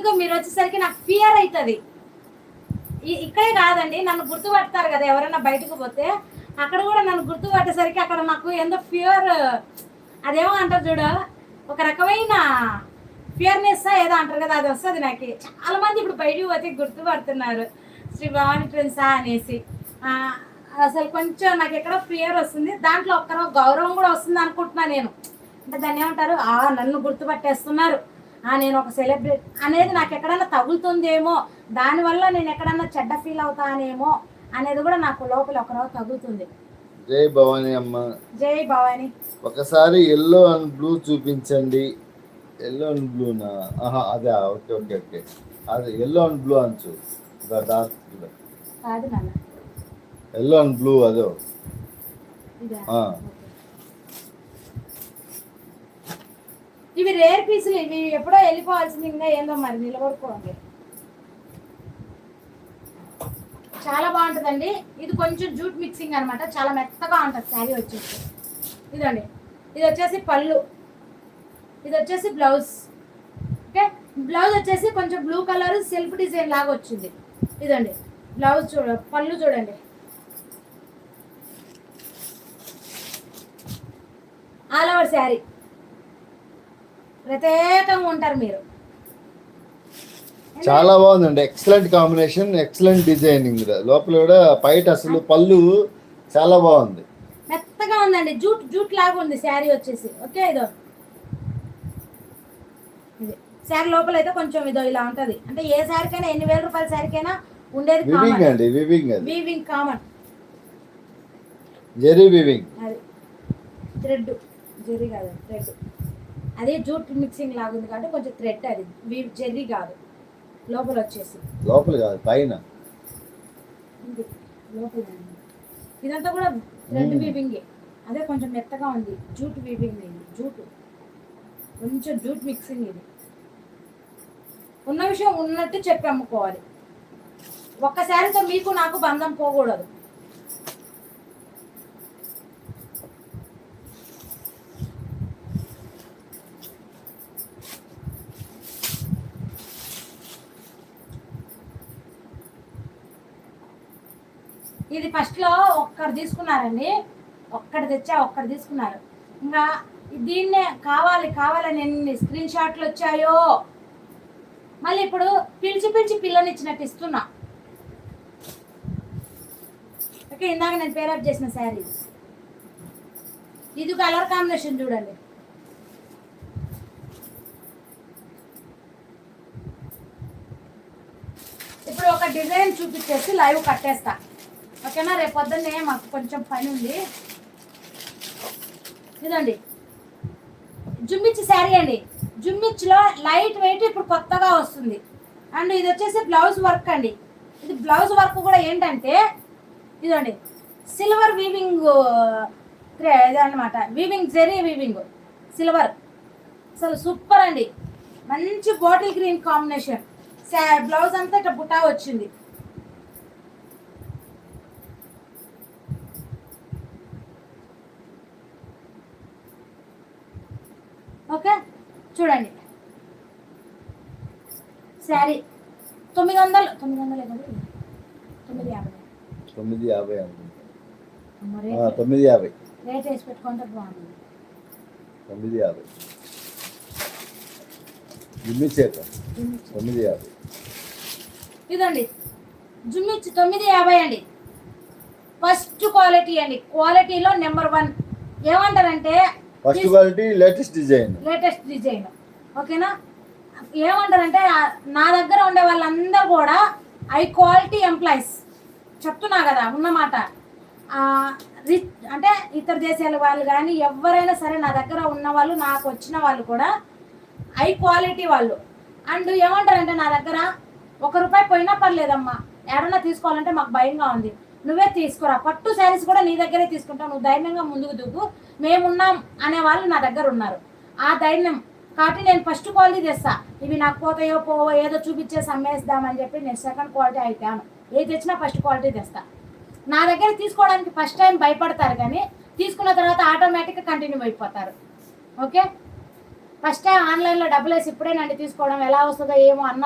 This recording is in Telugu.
ఇంకా మీరు వచ్చేసరికి నాకు ఫియర్ అవుతుంది ఇక్కడే కాదండి నన్ను గుర్తుపడతారు కదా ఎవరైనా బయటకు పోతే. అక్కడ కూడా నన్ను గుర్తుపట్టేసరికి అక్కడ నాకు ఎంతో ఫియర్ అదేమో అంటారు చూడ ఒక రకమైన ఫియర్నెస్ ఏదో అంటారు కదా అది వస్తుంది నాకు. చాలా మంది ఇప్పుడు బయటకు పోతే గుర్తుపడుతున్నారు శ్రీ భవాని ప్రిన్సా అనేసి. అసలు కొంచెం నాకు ఎక్కడో ఫియర్ వస్తుంది దాంట్లో ఒక్కరో గౌరవం కూడా వస్తుంది అనుకుంటున్నాను నేను. అంటే దాన్ని ఏమంటారు? ఆ నన్ను గుర్తుపట్టేస్తున్నారు. నేను ఒక సెలబ్రిటీ అనేది నాకు ఎక్కడన్నా తగులుతుందేమో దానివల్ల నేను ఎక్కడన్నా చెడ్డ ఫీల్ అవుతానేమో అనేది కూడా నాకు లోపల ఒకరో తగులుతుంది. జై భవానీ అమ్మ. జై భవాని. ఒకసారి ఎల్లో అండ్ బ్లూ చూపించండి. ఎల్లో అండ్ బ్లూనా ఆహా అదే ఓకే ఓకే ఓకే. అదే ఎల్లో అండ్ బ్లూ అంచు. డార్క్ కాదు నాన్న. ఎల్లో అండ్ బ్లూ అదో ఇదా ఆ. ఇవి రేర్ పీసులు ఇవి ఎప్పుడో వెళ్ళిపోవాల్సింది ఇంకా ఏందో మరి నిలబడుకోండి. చాలా బాగుంటుందండి. ఇది కొంచెం జూట్ మిక్సింగ్ అనమాట చాలా మెత్తగా ఉంటుంది శారీ వచ్చేసి. ఇదండి. ఇది వచ్చేసి పళ్ళు. ఇది వచ్చేసి బ్లౌజ్ ఓకే? బ్లౌజ్ వచ్చేసి కొంచెం బ్లూ కలర్ సెల్ఫ్ డిజైన్ లాగా వచ్చింది. ఇదండి. బ్లౌజ్ చూడ పళ్ళు చూడండి. All over sari. ప్రత్యేకంగా ఉంటారు మీరు. చాలా బాగుందండి. ఎక్సలెంట్ కాంబినేషన్ ఎక్సలెంట్ డిజైనింగ్ లోపల కూడా పైట అసలు పళ్ళు చాలా బాగుంది. మెత్తగా ఉందండి. జూట్ జూట్ లాగా ఉంది శారీ వచ్చేసి. ఓకే ఇదో. ఇది. శారీ లోపల అయితే కొంచెం ఇదో ఇలా ఉంటది. అంటే ఏ శారీకైనా ఎన్ని వేల రూపాయల శారీకైనా ఉండేది వివింగ్ అండి వివింగ్ అది. వీవింగ్ కామన్ జెరీ వివింగ్ అది. థ్రెడ్ జెర్రీ కాదు థ్రెడ్ అది జూట్ మిక్సింగ్ లాగా ఉంది కాబట్టి కొంచెం థ్రెడ్ అది. వీ జెర్రీ కాదు. లోపల వచ్చేసి. లోపల కాదు పైన. ఇది లోపల. ఇదంతా కూడా థ్రెడ్. వీవింగ్. అదే కొంచెం మెత్తగా ఉంది. జూట్ వీవింగ్ ఇది జూట్. కొంచెం జూట్ మిక్సింగ్ ఇది. ఉన్న విషయం ఉన్నట్టు చెప్పి అమ్ముకోవాలి. ఒక్కసారితో మీకు నాకు బంధం పోకూడదు. ఇది ఫస్ట్లో ఒక్కరు తీసుకున్నారండి. ఒక్కటి తెచ్చా ఒక్కటి తీసుకున్నారు. ఇంకా దీన్నే కావాలి కావాలని ఎన్ని స్క్రీన్ షాట్లు వచ్చాయో. మళ్ళీ ఇప్పుడు పిలిచి పిలిచి పిల్లనిచ్చినట్టు ఇస్తున్నా. ఓకే ఇందాక నేను పేరప్ చేసిన శారీ. ఇది కలర్ కాంబినేషన్ చూడండి. ఇప్పుడు ఒక డిజైన్ చూపించేసి లైవ్ కట్టేస్తాను ఓకేనా? రేపు పొద్దున్నే మాకు కొంచెం పని ఉంది. ఇదండి జుమ్మిచ్చి శారీ అండి. జుమ్మిచ్చిలో లైట్ వెయిట్ ఇప్పుడు కొత్తగా వస్తుంది. అండ్ ఇది వచ్చేసి బ్లౌజ్ వర్క్ అండి. ఇది బ్లౌజ్ వర్క్ కూడా ఏంటంటే ఇదండి సిల్వర్ వీవింగ్ ఇదన్నమాట. Weaving zari weaving. సిల్వర్. అసలు సూపర్ అండి. మంచి బాటిల్ గ్రీన్ కాంబినేషన్. బ్లౌజ్ అంతా ఇట్లా బుటా వచ్చింది. ఓకే? చూడండి. శారీ. తొమ్మిది వందలు. తొమ్మిది వందలు తొమ్మిది యాభై. తొమ్మిది యాభై తొమ్మిది యాభై. రేట్ వేసి పెట్టుకుంటే బాగుంది. తొమ్మిది యాభై. జుమ్మిచ్చేత తొమ్మిది యాభై. ఇదండి. జుమ్మిచ్చి తొమ్మిది యాభై అండి. ఫస్ట్ క్వాలిటీ అండి. క్వాలిటీలో నెంబర్ వన్. ఏమంటారంటే first quality latest design latest design ఓకేనా ఏమంటారంటే నా దగ్గర ఉండే వాళ్ళందరూ కూడా హై క్వాలిటీ ఎంప్లాయీస్ చెప్తున్నా కదా ఉన్నమాట. రిచ్ అంటే ఇతర దేశాల వాళ్ళు కానీ ఎవరైనా సరే నా దగ్గర ఉన్న వాళ్ళు నాకు వచ్చిన వాళ్ళు కూడా హై క్వాలిటీ వాళ్ళు. అండ్ ఏమంటారంటే నా దగ్గర ఒక రూపాయి పోయినా పర్లేదమ్మా. ఎవరన్నా తీసుకోవాలంటే మాకు భయంగా ఉంది. నువ్వే తీసుకురా. పట్టు శారీస్ కూడా నీ దగ్గరే తీసుకుంటావు. నువ్వు ధైర్యంగా ముందుకు దిగు. మేమున్నాం అనే వాళ్ళు నా దగ్గర ఉన్నారు. ఆ ధైర్యం కాబట్టి నేను ఫస్ట్ క్వాలిటీ తెస్తా. ఇవి నాకు పోతాయో పోవో ఏదో చూపించేసి అమ్మేద్దామని చెప్పి నేను సెకండ్ క్వాలిటీ అయిపోయాను. ఏది తెచ్చినా ఫస్ట్ క్వాలిటీ తెస్తా. నా దగ్గర తీసుకోవడానికి ఫస్ట్ టైం భయపడతారు కానీ తీసుకున్న తర్వాత ఆటోమేటిక్గా కంటిన్యూ అయిపోతారు. ఓకే ఫస్ట్ టైం ఆన్లైన్లో డబ్బులు వేసి ఇప్పుడే నండి తీసుకోవడం ఎలా వస్తుందో ఏమో అన్న